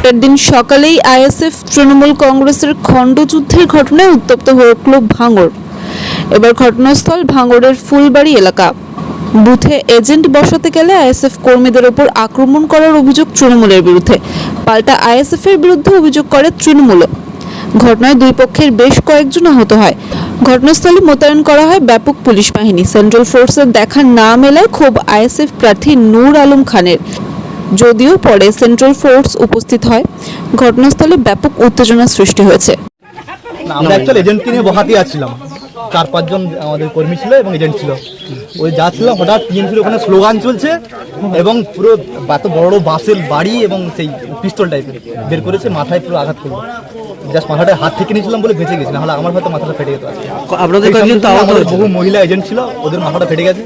ভোটের দিন সকালেই আইএসএফ, তৃণমূল কংগ্রেসের খণ্ডযুদ্ধের ঘটনায় উত্তপ্ত হয়ে উঠল ভাঙড়। এবার ঘটনাস্থল ভাঙড়ের ফুলবাড়ি এলাকা। বুথে এজেন্ট বসাতে গেলে আইএসএফ কর্মীদের ওপর আক্রমণ করার অভিযোগ তৃণমূলের বিরুদ্ধে। পাল্টা আইএসএফ এর বিরুদ্ধে অভিযোগ করে তৃণমূলও। ঘটনায় দুই পক্ষের বেশ কয়েকজন আহত হয়। ঘটনাস্থলে মোতায়েন করা হয় ব্যাপক পুলিশ বাহিনী। সেন্ট্রাল ফোর্সের দেখা না মেলায় ক্ষোভ আইএসএফ প্রার্থী নূর আলম খানের। যদিও পরে সেন্ট্রাল ফোর্স উপস্থিত হয়। ঘটনাস্থলে ব্যাপক উত্তেজনা সৃষ্টি হয়েছে। আমরা অ্যাকচুয়াল এজেন্টকে নিয়ে বহাতে যাচ্ছিলাম চার পাঁচজন আমাদের কর্মী ছিল এবং এজেন্ট ছিল। ওই যাচ্ছিলাম হঠাৎ টিএমসির ওখানে স্লোগান চলছে এবং পুরো এত বড় বড় বাসের বাড়ি এবং সেই পিস্তল টাইপের বের করেছে মাথায় পুরো আঘাত করল। জাস্ট মাথাটা হাত থেকে নিয়েছিলাম বলে বেঁচে গেছি নাহলে আমার হয়তো মাথাটা ফেটে যেত। আপনাদের আমাদের বহু মহিলা এজেন্ট ছিল ওদের মাথাটা ফেটে গেছে।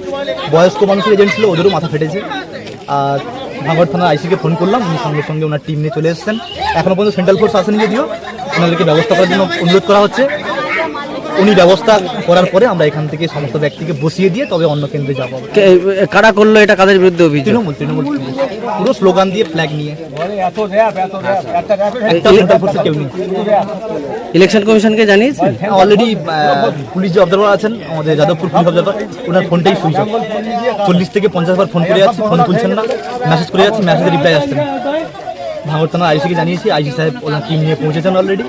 বয়স্ক মানুষের এজেন্ট ছিল ওদেরও মাথা ফেটেছে। আর ভাঙড় থানার আইসিকে ফোন করলাম, উনি সঙ্গে সঙ্গে ওনার টিম নিয়ে চলে এসেছেন। এখনও পর্যন্ত সেন্ট্রাল ফোর্স আসেনি যদিও, ওনাদেরকে ব্যবস্থা করার জন্য অনুরোধ করা হচ্ছে। উনি ব্যবস্থা করার পরে আমরা এখান থেকে সমস্ত ব্যক্তিকে বসিয়ে দিয়ে তবে অন্য কেন্দ্রে যাব। কারা করল এটা কাদের বিরুদ্ধে অভিযোগ? তৃণমূল তৃণমূল। পুরো স্লোগান দিয়ে ফ্ল্যাগ নিয়ে। ইলেকশন কমিশনকে জানিয়েছেন? হ্যাঁ অলরেডি পুলিশ যে অবজারভার আছেন আমাদের যাদবপুর পুলিশ অবজারভার ওনার ফোনটাই সুইচ অফ চল্লিশ থেকে পঞ্চাশ বার ফোন করে যাচ্ছি ফোন তুলছেন না। মেসেজ করে যাচ্ছি মেসেজে রিপ্লাই আসছে না। ভাঙড় থানা আইসিকে জানিয়েছি আইসি সাহেব ওনার টিম নিয়ে পৌঁছেছেন অলরেডি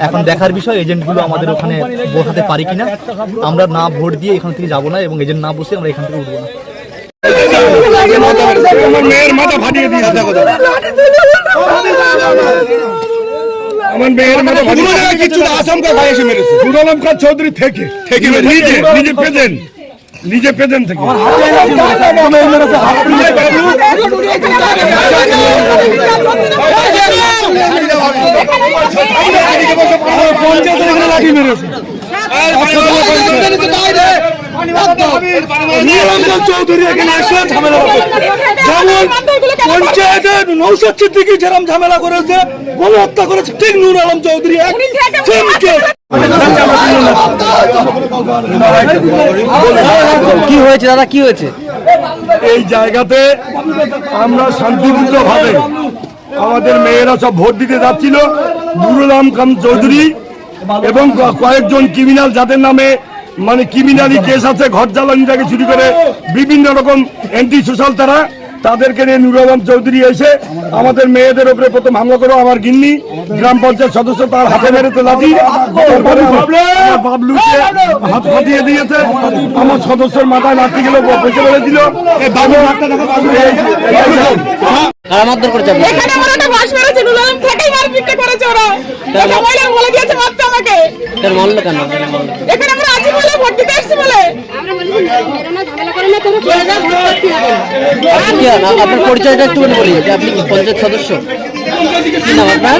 এখন দেখার বিষয় এজেন্টগুলো আমাদের ওখানে বসাতে পারি কিনা আমরা না ভোট দিয়ে এখান থেকে যাব না এবং এজেন্ট না বসে আমরা এখান থেকে উঠবো না আমার মাথা ফাটিয়ে দিয়েছে দেখো দেখো। আমার মেয়ের মাথা ফাটিয়ে কিছু আসামকা ভাই এসে মেরেছে সুরালাম খান চৌধুরী থেকে থেকে নিজে নিজে পেতেন নিজে পেতেন থেকে ঠিক আলম চৌধুরী কি হয়েছে দাদা? কি হয়েছে? এই জায়গাতে আমরা শান্তিপূর্ণ ভাবে আমাদের মেয়েরা সব ভোট দিতে যাচ্ছিল। নুরুল আলম খান চৌধুরী এবং কয়েকজন ক্রিমিনাল যাদের নামে মানে ক্রিমিনালি কেস আছে ঘর জ্বালানি থেকে শুরু করে বিভিন্ন রকম অ্যান্টি সোশ্যাল তারা তাদেরকে নিয়ে নুরুল আলম চৌধুরী এসে আমাদের মেয়েদের উপরে প্রথম হামলা করো আমার গিন্নি গ্রাম পঞ্চায়েত সদস্য তার হাতে লাঠি আমার বাবলুকে হাত ফাটিয়ে দিয়েছে আমার সদস্যের মাথায় লাঠি গেলে মেরে দিল কারা মারধর করেছে আপনাকে? এখানে আমার একটা বাস মেরেছে নুলাম থেকেই মার পিটটা করেছে ওরা। এটা মহিলা বলে দিয়েছে মারতে আমাকে। তার মারলো কেন? এখানে আমরা আছি বলে ভোট দিতে এসছি বলে। আমরা বলি মেরো না ঝামেলা করে না তোমরা চলে যাও ভোট করতে হবে। আপনি কি আপনার পরিচয়টা একটু বলি আপনি কি পঞ্চায়েত সদস্য? কি নাম আপনার?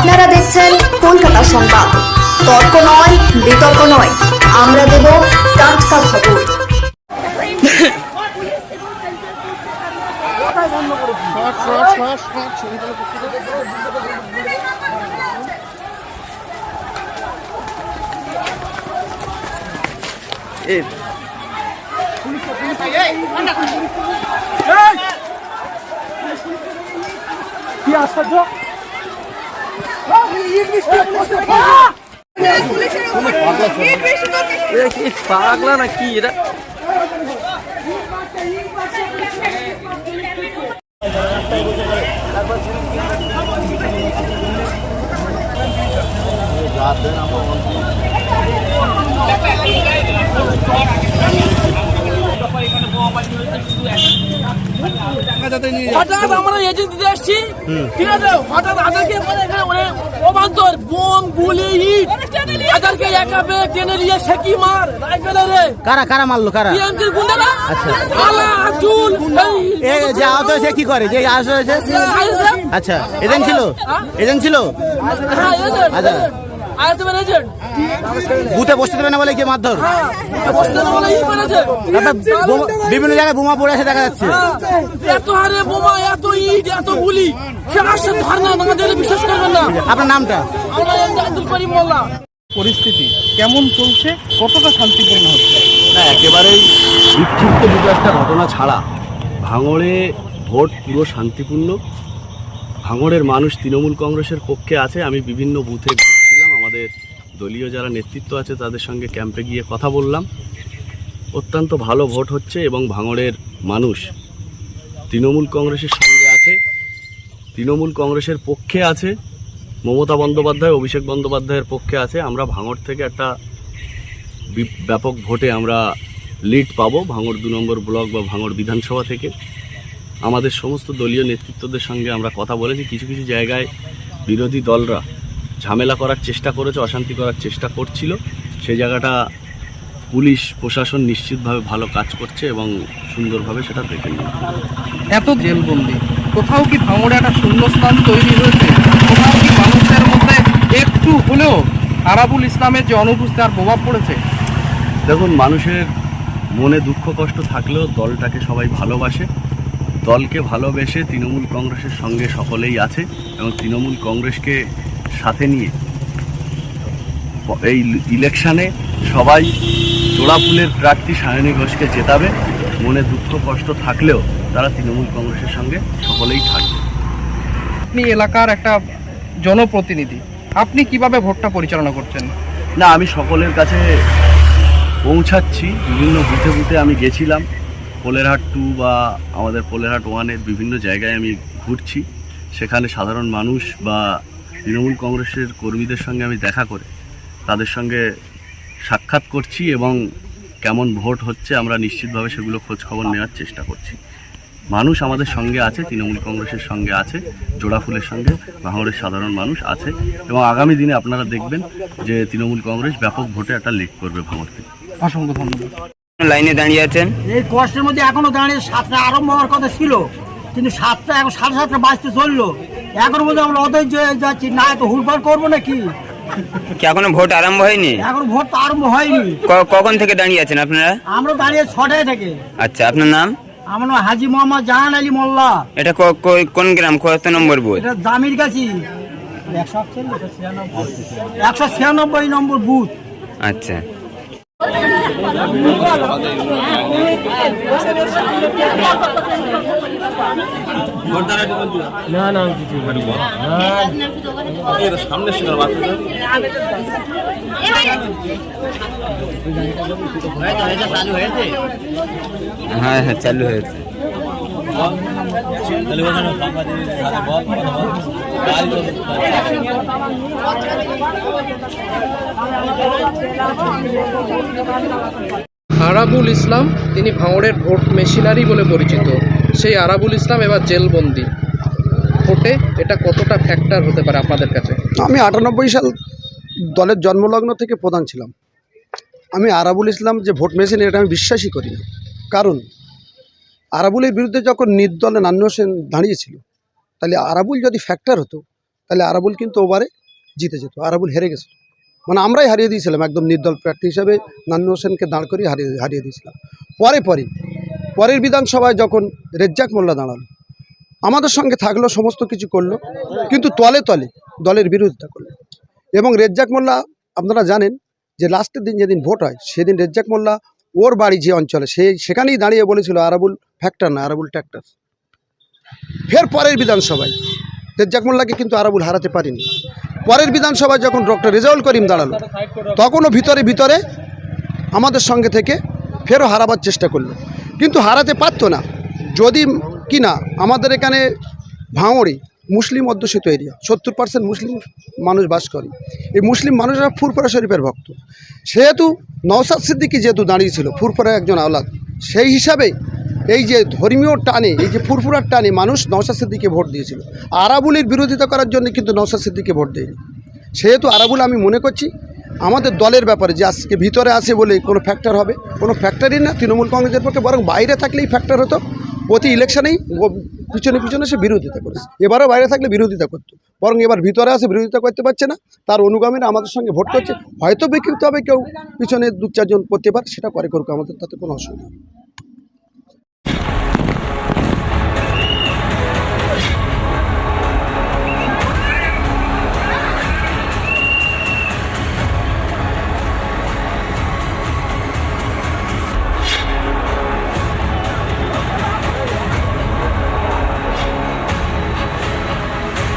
আপনারা দেখছেন কলকাতা সংবাদ। তর্ক নয় বিতর্ক নয়। আমরা দেব টাটকা খবর। পাগলা না কি এটা হঠাৎ আমরা এজেন্ট দিতে এসছি ঠিক আছে? হঠাৎ আদারকে এখানে অনেক অবান্তর বোম গুলি ইট। আদারকে একাবে টেনে নিয়ে সেকি মার রাইফেলে রে। কারা কারা মারলো কারা? গুন্ডারা? আলা চুল এ যে আহত হয়েছে কি করে? যে আহত হয়েছে? আচ্ছা এজেন্ট ছিল? এজেন্ট ছিল? হ্যাঁ আচ্ছা। বুথে বসতে দেবে না বলে কি মারধর? বসতে না বলে ই করেছে? বিভিন্ন জায়গায় বোমা পড়ে আছে দেখা যাচ্ছে। এত হারে বোমা এত ইট এত গুলি বিশ্বাস করবেন না। আপনার নামটা? আমরা আব্দুল করিম মোল্লা। পরিস্থিতি কেমন চলছে? কতটা শান্তিপূর্ণ হচ্ছে? না একেবারেই বিক্ষিপ্ত দুটো একটা ঘটনা ছাড়া ভাঙড়ে ভোট পুরো শান্তিপূর্ণ। ভাঙড়ের মানুষ তৃণমূল কংগ্রেসের পক্ষে আছে আমি বিভিন্ন বুথে আমাদের দলীয় যারা নেতৃত্ব আছে তাদের সঙ্গে ক্যাম্পে গিয়ে কথা বললাম। অত্যন্ত ভালো ভোট হচ্ছে এবং ভাঙড়ের মানুষ তৃণমূল কংগ্রেসের সঙ্গে আছে, তৃণমূল কংগ্রেসের পক্ষে আছে, মমতা বন্দ্যোপাধ্যায়, অভিষেক বন্দ্যোপাধ্যায়ের পক্ষে আছে। আমরা ভাঙড় থেকে একটা ব্যাপক ভোটে আমরা লিড পাবো ভাঙড় দু নম্বর ব্লক বা ভাঙড় বিধানসভা থেকে। আমাদের সমস্ত দলীয় নেতৃত্বদের সঙ্গে আমরা কথা বলেছি। কিছু কিছু জায়গায় বিরোধী দলরা ঝামেলা করার চেষ্টা করেছে অশান্তি করার চেষ্টা করছিল। সেই জায়গাটা পুলিশ প্রশাসন নিশ্চিতভাবে ভালো কাজ করছে এবং সুন্দরভাবে সেটা দেখে নিচ্ছে এত জেলবন্দি কোথাও কি ভাঙড়ে একটা শূন্যস্থান তৈরি হয়েছে? কোথাও কি মানুষের মধ্যে একটু হলেও আরাবুল ইসলামের যে অনুপস্থিতি আর প্রভাব পড়েছে? দেখুন মানুষের মনে দুঃখ কষ্ট থাকলেও দলটাকে সবাই ভালোবাসে। দলকে ভালোবেসে তৃণমূল কংগ্রেসের সঙ্গে সকলেই আছে এবং তৃণমূল কংগ্রেসকে সাথে নিয়ে এই ইলেকশানে সবাই জোড়া ফুলের প্রার্থী সায়নী ঘোষকে জেতাবে। মনে দুঃখ কষ্ট থাকলেও তারা তৃণমূল কংগ্রেসের সঙ্গে সকলেই থাকবে। আপনি এলাকার একটা জনপ্রতিনিধি আপনি কীভাবে ভোটটা পরিচালনা করছেন? না আমি সকলের কাছে পৌঁছাচ্ছি। বিভিন্ন বুথে বুথে আমি গেছিলাম। পোলেরহাট টু বা আমাদের পোলেরহাট ওয়ানের বিভিন্ন জায়গায় আমি ঘুরছি। সেখানে সাধারণ মানুষ বা তৃণমূল কংগ্রেসের কর্মীদের সঙ্গে আমি দেখা করে তাদের সঙ্গে সাক্ষাৎ করছি এবং কেমন ভোট হচ্ছে আমরা নিশ্চিতভাবে সেগুলো খোঁজ খবর নেওয়ার চেষ্টা করছি। মানুষ আমাদের সঙ্গে আছে তৃণমূল কংগ্রেসের সঙ্গে আছে জোড়াফুলের সঙ্গে ভাঙড়ের সাধারণ মানুষ আছে এবং আগামী দিনে আপনারা দেখবেন যে তৃণমূল কংগ্রেস ব্যাপক ভোটে একটা লিড করবে ভাঙড় থেকে অসংখ্য ধন্যবাদ। লাইনে দাঁড়িয়ে আছেন? এই কষ্টের মধ্যে এখনও দাঁড়িয়ে সাতটা আরম্ভ হওয়ার কথা ছিল কিন্তু সাতটা এখন সাড়ে সাতটা বাজতে চলল। এখনও মধ্যে আমরা অধৈর্য হয়ে যাচ্ছি। না তো হুলফাল করব নাকি? কি এখনও ভোট আরম্ভ হয়নি? এখন ভোট তো আরম্ভ হয়নি। কখন থেকে দাঁড়িয়ে আছেন আপনারা? আমরা দাঁড়িয়ে ছটায় থেকে। আচ্ছা আপনার নাম? আমার নাম হাজি মোহাম্মদ জাহান আলী মোল্লা। এটা কোন গ্রাম? কত নম্বর বুথ? এটা জামির কাছি। একশো ছিয়ানব্বই নম্বর বুথ। আচ্ছা। হ্যাঁ হ্যাঁ চালু হয়েছে? আরাবুল ইসলাম তিনি ভাঙড়ের ভোট মেশিনারি বলে পরিচিত। সেই আরাবুল ইসলাম এবার জেলবন্দি। ভোটে এটা কতটা ফ্যাক্টর হতে পারে আপনাদের কাছে? আমি আটানব্বই সাল দলের জন্মলগ্ন থেকে প্রধান ছিলাম। আমি আরাবুল ইসলাম যে ভোট মেশিন এটা আমি বিশ্বাসই করি না। কারণ আরাবুলের বিরুদ্ধে যখন নির্দলে নান্নু হোসেন দাঁড়িয়েছিল, তাহলে আরাবুল যদি ফ্যাক্টর হতো, তাহলে আরাবুল কিন্তু ওভারে জিতে যেত, আরাবুল হেরে গেছিল মানে আমরাই হারিয়ে দিয়েছিলাম, একদম নির্দল প্রার্থী হিসাবে নান্নু হোসেনকে দাঁড় করিয়ে হারিয়ে হারিয়ে দিয়েছিলাম। পরে পরে পরের বিধানসভায় যখন রেজ্জাক মোল্লা দাঁড়াল, আমাদের সঙ্গে থাকল, সমস্ত কিছু করল, কিন্তু তলে তলে দলের বিরোধিতা করল। এবং রেজ্জাক মোল্লা, আপনারা জানেন যে লাস্টের দিন যেদিন ভোট হয়, সেদিন রেজ্জাক মোল্লা ওর বাড়ি যে অঞ্চলে, সে সেখানেই দাঁড়িয়ে বলেছিল, আরাবুল ফ্যাক্টর না, আরাবুল ট্যাক্টর ফের পরের বিধানসভায় রেজ্জাক মোল্লাকে কিন্তু আরাবুল হারাতে পারিনি। পরের বিধানসভায় যখন ডক্টর রেজাউল করিম দাঁড়াল, তখনও ভিতরে ভিতরে আমাদের সঙ্গে থেকে ফেরও হারাবার চেষ্টা করল। কিন্তু হারাতে পারতো না। যদি কি না আমাদের এখানে ভাঙড়ি মুসলিম অধ্যুষিত এরিয়া, সত্তর পার্সেন্ট মুসলিম মানুষ বাস করে। এই মুসলিম মানুষরা ফুরফরা শরীফের ভক্ত। সেহেতু নওসাদ সিদ্দিকি যেহেতু দাঁড়িয়েছিল ফুরফরা একজন আওলাদ, সেই হিসাবে এই যে ধর্মীয় টানে, এই যে ফুরফুরার টানে মানুষ নওসাদ সিদ্দিকে ভোট দিয়েছিল। আরাবুলের বিরোধিতা করার জন্য কিন্তু নওসাদ সিদ্দিকে ভোট দেয়নি। সেহেতু আরাবুল আমি মনে করছি আমাদের দলের ব্যাপারে যে আজকে ভিতরে আসে বলে কোনো ফ্যাক্টর হবে, কোনো ফ্যাক্টরই না। তৃণমূল কংগ্রেসের পক্ষে বরং বাইরে থাকলেই ফ্যাক্টর হতো। প্রতি ইলেকশনেই পিছনে পিছনে সে বিরোধিতা করেছে। এবারও বাইরে থাকলে বিরোধিতা করতো। বরং এবার ভিতরে আসে বিরোধিতা করতে পারছে না। তার অনুগামীরা আমাদের সঙ্গে ভোট করছে। হয়তো বিক্ষিপ্ত হবে কেউ, পিছনে দু চারজন করতে পারে সেটা করে করুক। আমাদের তাতে কোনো অসুবিধা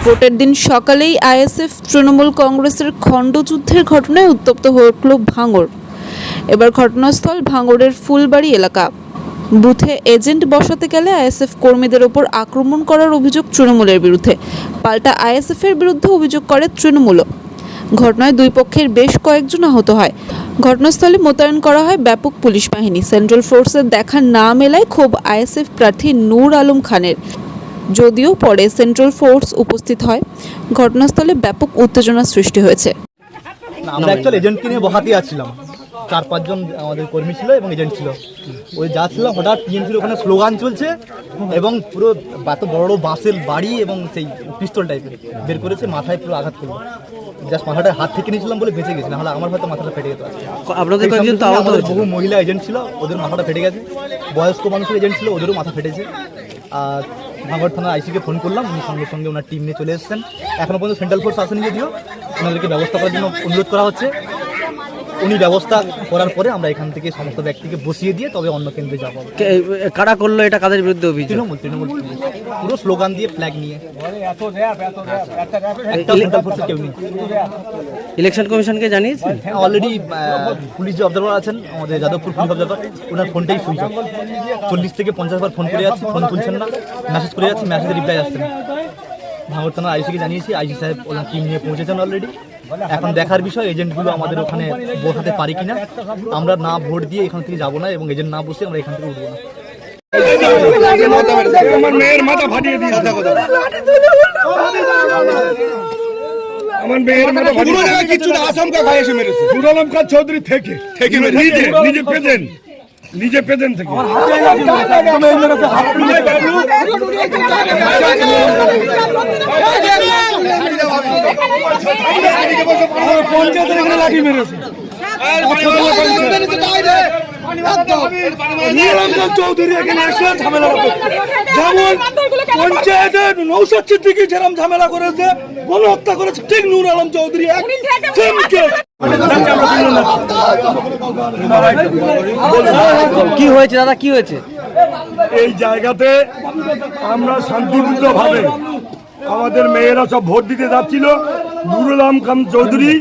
ভোটের দিন সকালেই আইএসএফ তৃণমূল কংগ্রেসের খণ্ডযুদ্ধের ঘটনায় উত্তপ্ত হয়ে উঠল ভাঙড়। এবার ঘটনাস্থল ভাঙড়ের ফুলবাড়ি এলাকা। বুথে এজেন্ট বসাতে গেলে আইএসএফ কর্মীদের ওপর আক্রমণ করার অভিযোগ তৃণমূলের বিরুদ্ধে। পাল্টা আইএসএফ এর বিরুদ্ধে অভিযোগ করে তৃণমূলও ঘটনায় দুই পক্ষের বেশ কয়েকজন আহত হয়। ঘটনাস্থলে মোতায়েন করা হয় ব্যাপক পুলিশ বাহিনী। সেন্ট্রাল ফোর্সের দেখা না মেলায় ক্ষোভ আইএসএফ প্রার্থী নূর আলম খানের। যদিও পরে সেন্ট্রাল ফোর্স উপস্থিত হয়। ঘটনাস্থলে ব্যাপক উত্তেজনা সৃষ্টি হয়েছে। আমরা অ্যাকচুয়াল এজেন্টকে নিয়ে বহাতে যাচ্ছিলাম চার পাঁচজন আমাদের কর্মী ছিল এবং এজেন্ট ছিল। ওই যাচ্ছিলাম হঠাৎ টিএমসির ওখানে স্লোগান চলছে এবং পুরো এত বড় বড় বাঁশের বাড়ি এবং সেই পিস্তল টাইপের বের করেছে মাথায় পুরো আঘাত করল। জাস্ট মাথাটা হাত থেকে নিয়েছিলাম বলে বেঁচে গেছি নাহলে আমার হয়তো মাথাটা ফেটে যেত আজকে। আপনাদের কয়েকজন তো আমাদের বহু মহিলা এজেন্ট ছিল ওদের মাথাটা ফেটে গেছে। বয়স্ক মানুষের এজেন্ট ছিল ওদেরও মাথা ফেটেছে। ভাঙড় থানার আইসিকে ফোন করলাম, উনি সঙ্গে সঙ্গে ওনার টিম নিয়ে চলে এসেছেন। এখনও পর্যন্ত সেন্ট্রাল ফোর্স আসেনি যদিও, ওনাদেরকে ব্যবস্থা করার জন্য অনুরোধ করা হচ্ছে। উনি ব্যবস্থা করার পরে আমরা এখান থেকে সমস্ত ব্যক্তিকে বসিয়ে দিয়ে তবে অন্য কেন্দ্রে যাব। কারা করল এটা কাদের বিরুদ্ধে অভিযোগ? তৃণমূল তৃণমূল পুরো স্লোগান দিয়ে ফ্ল্যাগ নিয়ে। নেই। ইলেকশন কমিশনকে জানিয়েছেন হ্যাঁ অলরেডি পুলিশ যে অবজারভার আছেন আমাদের যাদবপুর পুলিশ অবজারভার ওনার ফোনটাই সুইচ চল্লিশ থেকে পঞ্চাশ বার ফোন করে যাচ্ছি ফোন তুলছেন না। মেসেজ করে যাচ্ছি মেসেজের রিপ্লাই আসছে না। ভাঙর থানার আইসিকে জানিয়েছি আইসি সাহেব ওনার টিম নিয়ে পৌঁছেছেন অলরেডি এখন দেখার বিষয় এজেন্টগুলো আমাদের ওখানে বসাতে পারি কিনা আমরা না ভোট দিয়ে এখান থেকে যাব না এবং এজেন্ট না বসে আমরা এখান থেকে উঠবো না। আমার মেয়ের মাথা ফাটিয়ে দিয়েছে। আমার মেয়ের মাথা ফাটিয়ে কিছু এসে মেরেছে। চৌধুরী থেকে। থেকে নিজে নিজে প্রেজেন্ট নিজে পেতেন থেকে। পঞ্চায়েতের এখানে লাঠি মেরেছে। নীলরঞ্জন চৌধুরী এখানে এসে ঝামেলা করছে যেমন পঞ্চায়েতের নৌসাদ সিদ্দিকি যেরকম ঝামেলা করেছে গণহত্যা করেছে ঠিক নূর আলম চৌধুরী কি হয়েছে দাদা কি হয়েছে? এই জায়গাতে আমরা শান্তিপূর্ণ ভাবে আমাদের মেয়েরা সব ভোট দিতে যাচ্ছিল। নুরুল আলম খান চৌধুরী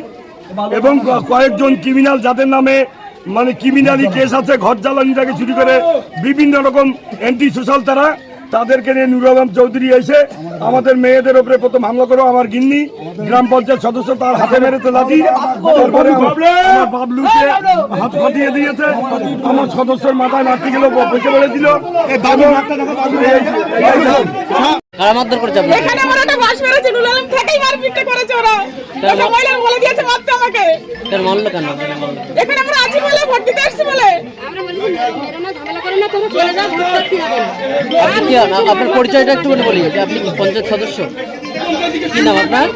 এবং কয়েকজন ক্রিমিনাল যাদের নামে মানে ক্রিমিনালি কেস আছে ঘর জ্বালানি থেকে শুরু করে বিভিন্ন রকম অ্যান্টি সোশ্যাল তারা তাদেরকে নিয়ে নুরুল আলম চৌধুরী এসে আমাদের মেয়েদের উপরে প্রথম হামলা করো আমার গিন্নি গ্রাম পঞ্চায়েত সদস্য তার হাতে মেরেছে লাঠি। তারপরে বাবলুকে হাত ফাটিয়ে দিয়েছে। আমার সদস্যের মাথায় লাঠি গেল বসে পড়েছিল কারা মারধর করেছে আপনাকে এখানে আমার একটা বাস মেরেছে নুল আলম থেকেই মারপিটটা করেছে ওরা। মহিলা বলে দিয়েছে মারতে আমাকে? এখানে আমরা বলে? বলে? আপনার পরিচয়টা একটু বলি যে আপনি কি পঞ্চায়েত সদস্য? কি নাম আপনার?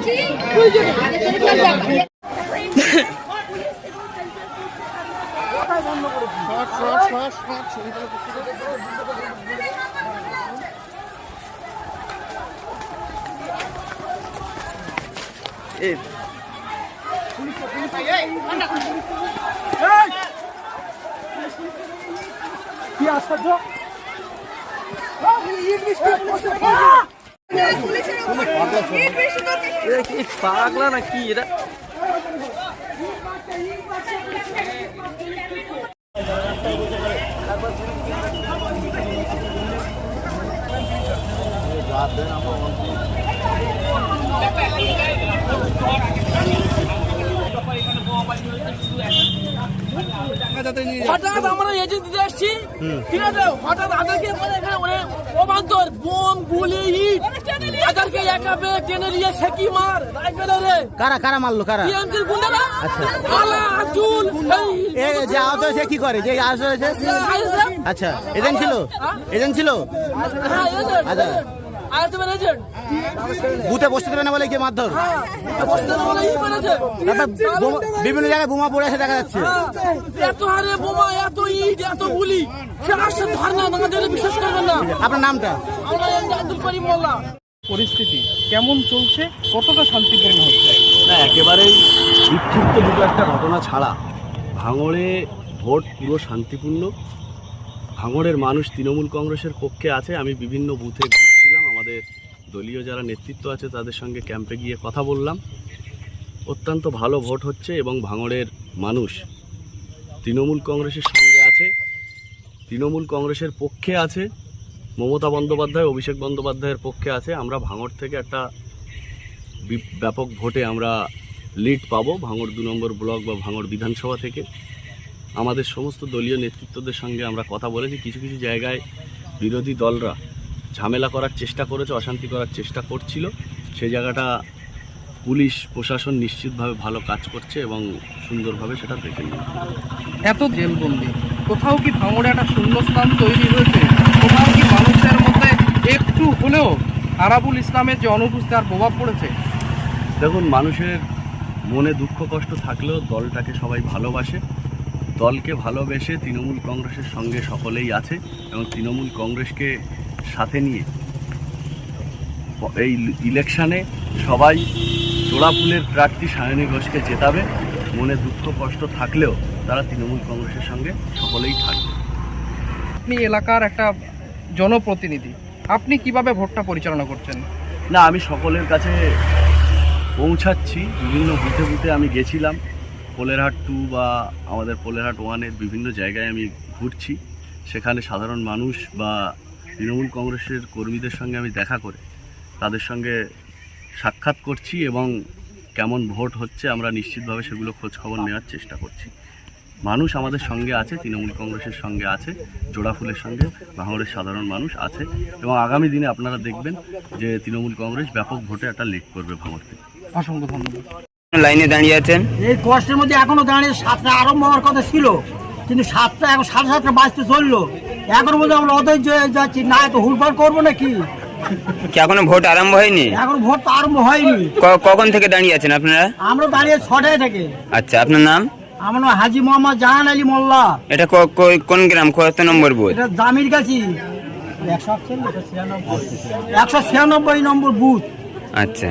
পাগলা না কি এটা হঠাৎ আমরা এজেন্ট দিতে এসছি ঠিক আছে? হঠাৎ আদারকে এখানে অবান্তর বোম গুলি ইট আদারকে একাবে টেনে নিয়ে সেকি মার। রাইফেলে কারা কারা মারলো কারা? টিএমসির গুন্ডারা। আলা আজুল এই যে আহত হয়েছে কি করে? যে আহত হয়েছে? আচ্ছা এজেন্ট ছিল? এজেন্ট ছিল? হ্যাঁ আচ্ছা। বুথে বসতে দেবে না বলে কি মারধর? হ্যাঁ বিভিন্ন জায়গায় বোমা পড়ে আছে দেখা যাচ্ছে। হ্যাঁ, এত হারে বোমা এত আপনার নামটা? আমরা এমনি আব্দুল করিম মোল্লা। পরিস্থিতি কেমন চলছে? কতটা শান্তিপূর্ণ হচ্ছে? না একেবারেই বিক্ষিপ্ত দুটো একটা ঘটনা ছাড়া। ভাঙড়ে ভোট পুরো শান্তিপূর্ণ। ভাঙড়ের মানুষ তৃণমূল কংগ্রেসের পক্ষে আছে আমি বিভিন্ন বুথে আমাদের দলীয় যারা নেতৃত্ব আছে তাদের সঙ্গে ক্যাম্পে গিয়ে কথা বললাম। অত্যন্ত ভালো ভোট হচ্ছে এবং ভাঙড়ের মানুষ তৃণমূল কংগ্রেসের সঙ্গে আছে, তৃণমূল কংগ্রেসের পক্ষে আছে, মমতা বন্দ্যোপাধ্যায়, অভিষেক বন্দ্যোপাধ্যায়ের পক্ষে আছে। আমরা ভাঙড় থেকে একটা ব্যাপক ভোটে আমরা লিড পাবো ভাঙড় দু নম্বর ব্লক বা ভাঙড় বিধানসভা থেকে। আমাদের সমস্ত দলীয় নেতৃত্বদের সঙ্গে আমরা কথা বলেছি। কিছু কিছু জায়গায় বিরোধী দলরা ঝামেলা করার চেষ্টা করেছে অশান্তি করার চেষ্টা করছিল। সেই জায়গাটা পুলিশ প্রশাসন নিশ্চিতভাবে ভালো কাজ করছে এবং সুন্দরভাবে সেটা দেখে নিয়ে এত জেলবন্দি। কোথাও কি ভাঙড়ে একটা শূন্যস্থান তৈরি হয়েছে? কোথাও কি মানুষের মধ্যে একটু হলেও আরাবুল ইসলামের যে অনুপস্থিতি আর প্রভাব পড়েছে? দেখুন মানুষের মনে দুঃখ কষ্ট থাকলেও দলটাকে সবাই ভালোবাসে। দলকে ভালোবেসে তৃণমূল কংগ্রেসের সঙ্গে সকলেই আছে এবং তৃণমূল কংগ্রেসকে সাথে নিয়ে এই ইলেকশানে সবাই জোড়াফুলের প্রার্থী সায়নী ঘোষকে জেতাবে। মনে দুঃখ কষ্ট থাকলেও তারা তৃণমূল কংগ্রেসের সঙ্গে সকলেই থাকবে। আপনি এলাকার একটা জনপ্রতিনিধি আপনি কীভাবে ভোটটা পরিচালনা করছেন? না আমি সকলের কাছে পৌঁছাচ্ছি। বিভিন্ন বুথে বুথে আমি গেছিলাম। পোলেরহাট টু বা আমাদের পোলেরহাট ওয়ানের বিভিন্ন জায়গায় আমি ঘুরছি। সেখানে সাধারণ মানুষ বা তৃণমূল কংগ্রেসের কর্মীদের সঙ্গে আমি দেখা করে তাদের সঙ্গে সাক্ষাৎ করছি এবং কেমন ভোট হচ্ছে আমরা নিশ্চিতভাবে সেগুলো খোঁজ খবর নেওয়ার চেষ্টা করছি। মানুষ আমাদের সঙ্গে আছে তৃণমূল কংগ্রেসের সঙ্গে আছে জোড়াফুলের সঙ্গে ভাঙড়ের সাধারণ মানুষ আছে এবং আগামী দিনে আপনারা দেখবেন যে তৃণমূল কংগ্রেস ব্যাপক ভোটে একটা লিড করবে ভাঙড় থেকে অসংখ্য ধন্যবাদ। লাইনে দাঁড়িয়ে আছেন? এই কষ্টের মধ্যে এখনও দাঁড়িয়ে সাতটা আরম্ভ হওয়ার কথা ছিল কিন্তু সাতটা এখন সাড়ে সাতটা বাজতে চলল। এখনও মধ্যে আমরা অধৈর্য যাচ্ছি। না এত হুলপাল করব নাকি? কি এখনও ভোট আরম্ভ হয়নি? এখন ভোট তো আরম্ভ হয়নি। কখন থেকে দাঁড়িয়ে আছেন আপনারা? আমরা দাঁড়িয়ে ছটায় থেকে। আচ্ছা আপনার নাম? আমার নাম হাজি মোহাম্মদ জাহান আলী মোল্লা। এটা কোন গ্রাম? কত নম্বর বুথ? এটা জামির কাছি। একশো ছিয়ানব্বই নম্বর বুথ। আচ্ছা।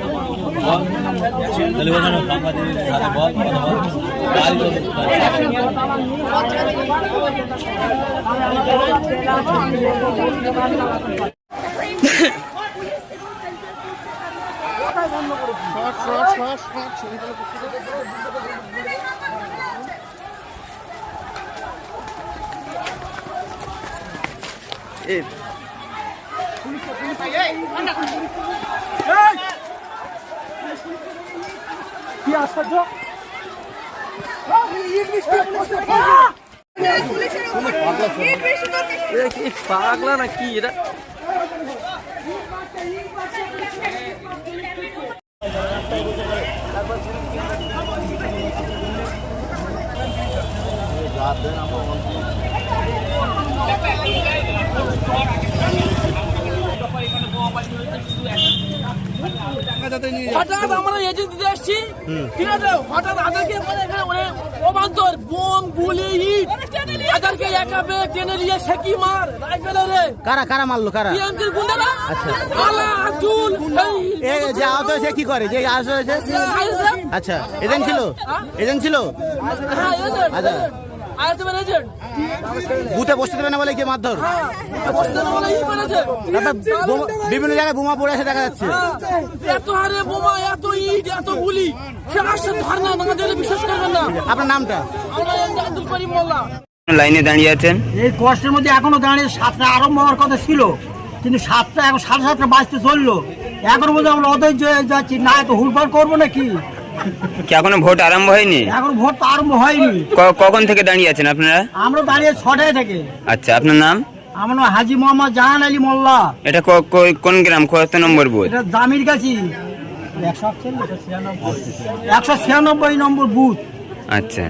বল টেলিভিশনে ফাঁকা দিয়ে হাতে বল বল গাড়ি তো শর্ট শর্ট শর্ট শর্ট এই পুলিশ পুলিশ এই এই পাগলা। না কি এটা? হঠাৎ আমরা এজেন্ট দিতে আসছি ঠিক আছে হঠাৎ আদারকে এখানে অবান্তর বোম গুলি আদারকে একাবে টেনে নিয়ে সেকি মার? কারা কারা মারলো কারা? টিএমসির গুন্ডারা? আলা আব্দুল এ যে আহত হয়েছে কি করে? যে আহত হয়েছে? আচ্ছা। এজেন্ট ছিল? এজেন্ট ছিল? হ্যাঁ আচ্ছা। বুথে বসতে দেবে না বলে কি মারধর? হ্যাঁ বসতে বলে বিভিন্ন জায়গায় বোমা পড়ে আছে দেখা যাচ্ছে। হ্যাঁ, এত হারে বোমা এত ইট এত গুলি বিশ্বাস করবেন না। আপনার নামটা? আমরা আব্দুল করিম মোল্লা। লাইনে দাঁড়িয়ে আছেন? এই কষ্টের মধ্যে এখনও দাঁড়িয়ে সাতটা আরম্ভ হওয়ার কথা ছিল কিন্তু সাতটা এখন সাড়ে সাতটা বাজতে চলল। এখনও মধ্যে আমরা অধৈর্য হয়ে যাচ্ছি না এত হুলপাল করব নাকি? কি এখনও ভোট আরম্ভ হয়নি? এখন ভোট তো আরম্ভ হয়নি। ক- কখন থেকে দাঁড়িয়ে আছেন আপনারা? আমরা দাঁড়িয়ে ছটায় থেকে। আচ্ছা আপনার নাম? আমার নাম হাজি মোহাম্মদ জাহান আলী মোল্লা। এটা ক- ক- কোন গ্রাম? কত নম্বর বুথ? এটা জামির কাছি। একশো ছিয়ানব্বই। নম্বর বুথ। আচ্ছা।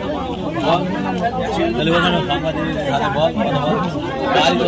బాల్ తెలుగుదనం సంపది అది బాల్ పద బాల్ గాలిలో